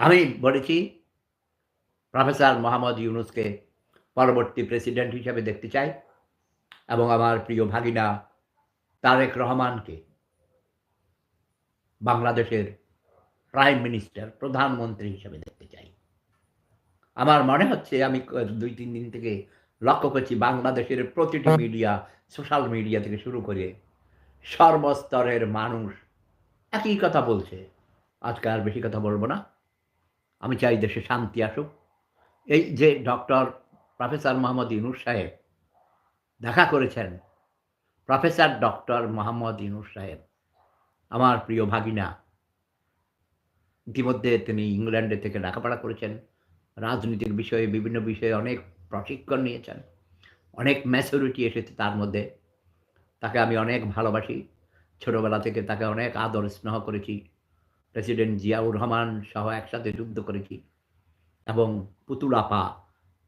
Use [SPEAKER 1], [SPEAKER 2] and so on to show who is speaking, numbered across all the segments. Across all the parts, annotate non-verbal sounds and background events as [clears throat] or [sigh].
[SPEAKER 1] আমি বলেছি প্রফেসর মোহাম্মদ ইউনুসকে পরবর্তী প্রেসিডেন্ট হিসেবে দেখতে চাই এবং আমার প্রিয় ভাগিনা তারেক রহমানকে বাংলাদেশের প্রাইম মিনিস্টার, প্রধানমন্ত্রী হিসেবে দেখতে চাই। আমার মনে হচ্ছে আমি দুই তিন দিন থেকে লক্ষ্য করছি বাংলাদেশের প্রতিটি মিডিয়া, সোশ্যাল মিডিয়া থেকে শুরু করে সর্বস্তরের মানুষ একই কথা বলছে। আজকে আর বেশি কথা বলব না। আমি চাই দেশে শান্তি আসুক। এই যে ডক্টর প্রফেসর মোহাম্মদ ইউনুস সাহেব দেখা করেছেন, প্রফেসর ডক্টর মোহাম্মদ ইউনুস সাহেব, আমার প্রিয় ভাগিনা, ইতিমধ্যে তিনি ইংল্যান্ডে থেকে লেখাপড়া করেছেন, রাজনীতির বিষয়ে বিভিন্ন বিষয়ে অনেক প্রশিক্ষণ নিয়েছেন, অনেক ম্যাচুরিটি এসেছে তার মধ্যে। তাকে আমি অনেক ভালোবাসি। ছোটবেলা থেকে তাকে অনেক আদর স্নেহ করেছি। প্রেসিডেন্ট জিয়াউর রহমান সহ একসাথে যুদ্ধ করেছি এবং পুতুল আপা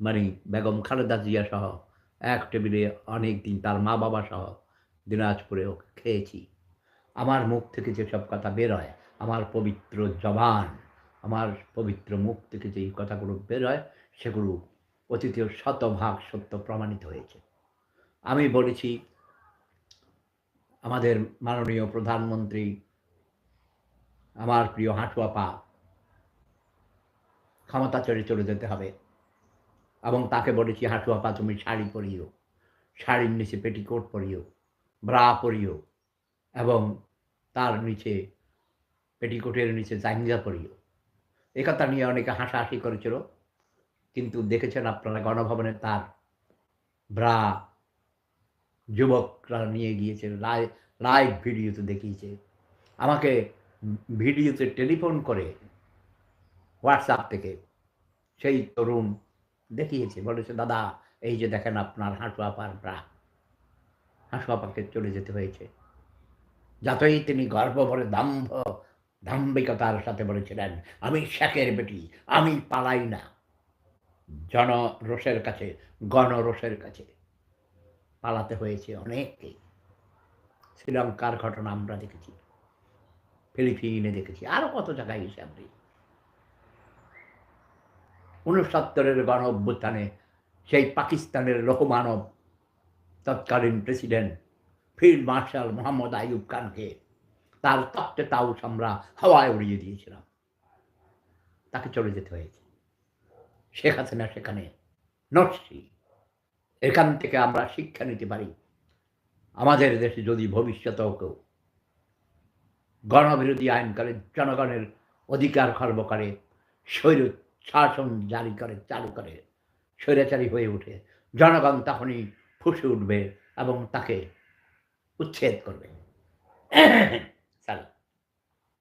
[SPEAKER 1] মানে বেগম খালেদা জিয়া সহ এক টেবিলে অনেক দিন তার মা বাবা সহ দিনাজপুরেও খেয়েছি। আমার মুখ থেকে যেসব কথা বের হয়, আমার পবিত্র জবান, আমার পবিত্র মুখ থেকে যেই কথাগুলো বের হয়, সেগুলো অতীতের শতভাগ সত্য প্রমাণিত হয়েছে। আমি বলেছি, আমাদের মাননীয় প্রধানমন্ত্রী আমার প্রিয় হাঁটুয়া পা। ক্ষমতা চড়ে চলে যেতে হবে। এবং তাকে বলেছি, হাঁটুয়া পা, তুমি শাড়ি পরিও। শাড়ির নিচে পেটিকোট পরিও। ব্রা পরিও। এবং তার নিচে পেটিকোটের নিচে জাঙ্গা পরিও। এ কথা নিয়ে অনেকে হাসাহাসি করেছিল। কিন্তু দেখেছেন আপনারা, গণভবনে তার ব্রা যুবকরা নিয়ে গিয়েছে লাইভ লাইভ ভিডিওতে দেখিয়েছে। আমাকে ভিডিওতে টেলিফোন করে হোয়াটসঅ্যাপ থেকে সেই তরুণ দেখিয়েছে, বলেছে, দাদা, এই যে দেখেন আপনার হাঁটু আপার ব্রা, হাঁটু আপাকে চলে যেতে হয়েছে। যতই তিনি গর্ব ভরে দাম্ভ, দাম্ভিকতার সাথে বলেছিলেন, আমি শেখের বেটি, আমি পালাই না। জনরোষের কাছে, গণরোষের কাছে পালাতে হয়েছে অনেককে শ্রীলঙ্কার ঘটনা আমরা দেখেছি। ফিলিপিনে দেখেছি। আরও কত জায়গায় হিসাব নেই উনসত্তরের গণ সেই পাকিস্তানের লোকমানব তৎকালীন president field marshal Mohammad Ayub খানকে তার তত্ত্বে তাউস আমরা হাওয়ায় উড়িয়ে দিয়েছিলাম। তাকে চলে যেতে হয়েছে। শেখ হাসিনা সেখানে নটসি এখান থেকে আমরা শিক্ষা নিতে পারি। আমাদের দেশে যদি ভবিষ্যতেও কেউ গণবিরোধী আইন করে, জনগণের অধিকার খর্ব করে স্বৈর শাসন জারি করে, চালু করে, স্বৈরাচারী হয়ে উঠে জনগণ তখনই ফুসে উঠবে এবং তাকে উচ্ছেদ করবে। [clears throat] চলো